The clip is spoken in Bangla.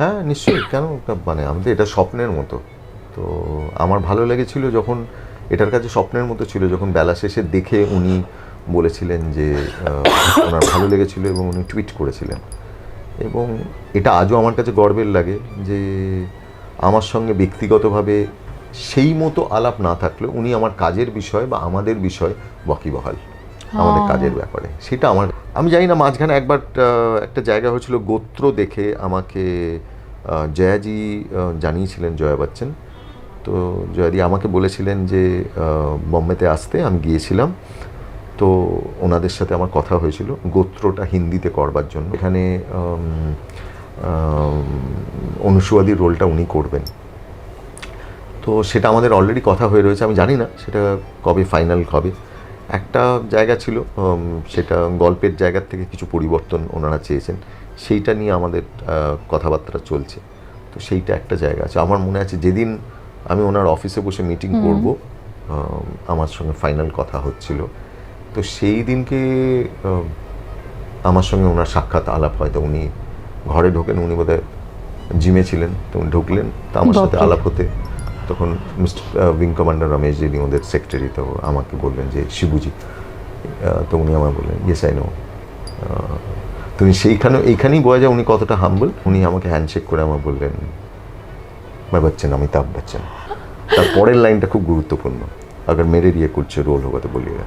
হ্যাঁ নিশ্চয়ই। কেন? মানে আমাদের এটা স্বপ্নের মতো। তো আমার ভালো লেগেছিল যখন, এটার কাছে স্বপ্নের মতো ছিল, যখন বেলা শেষে দেখে উনি বলেছিলেন যে ওনার ভালো লেগেছিল এবং উনি টুইট করেছিলেন। এবং এটা আজও আমার কাছে গর্বের লাগে যে, আমার সঙ্গে ব্যক্তিগতভাবে সেই মতো আলাপ না থাকলেও উনি আমার কাজের বিষয় বা আমাদের বিষয় ওয়াকিবহাল আমাদের কাজের ব্যাপারে। সেটা আমার আমি জানি না মাঝখানে একবার একটা জায়গা হয়েছিল গোত্র দেখে আমাকে জয়াজি জানিয়েছিলেন জয়া বচ্চন। তো জয়াদি আমাকে বলেছিলেন যে বোম্বেতে আসতে আমি গিয়েছিলাম। তো ওনাদের সাথে আমার কথা হয়েছিল গোত্রটা হিন্দিতে করবার জন্য। এখানে অনুসুয়াদির রোলটা উনি করবেন। তো সেটা আমাদের অলরেডি কথা হয়ে রয়েছে আমি জানি না সেটা কবে ফাইনাল হবে। একটা জায়গা ছিল সেটা গল্পের জায়গার থেকে কিছু পরিবর্তন ওনারা চেয়েছেন। সেইটা নিয়ে আমাদের কথাবার্তা চলছে। তো সেইটা একটা জায়গা আছে। আমার মনে আছে যেদিন আমি ওনার অফিসে বসে মিটিং করব আমার সঙ্গে ফাইনাল কথা হচ্ছিল। তো সেই দিনকে আমার সঙ্গে ওনার সাক্ষাৎ আলাপ হয়। তো উনি ঘরে ঢোকেন উনি বোধহয় জিমে ছিলেন। তো উনি ঢুকলেন তো আমার সাথে আলাপ হতে তখন মিস্টার উইং কমান্ডার রমেশ যিনি ওদের সেক্রেটারি তো আমাকে বললেন যে শিবুজি আহ, তো উনি আমার বললেন ইয়েস আই নো তুমি সেইখানে এইখানেই বোঝা যায় উনি কতটা হাম্বল উনি আমাকে হ্যান্ডশেক করে আমার বললেন मैं बच्चन अमिताभ बच्चन তার পরের লাইনটা খুব গুরুত্বপূর্ণ अगर मेरे लिए कुछ रोल होगा तो बोलिएगा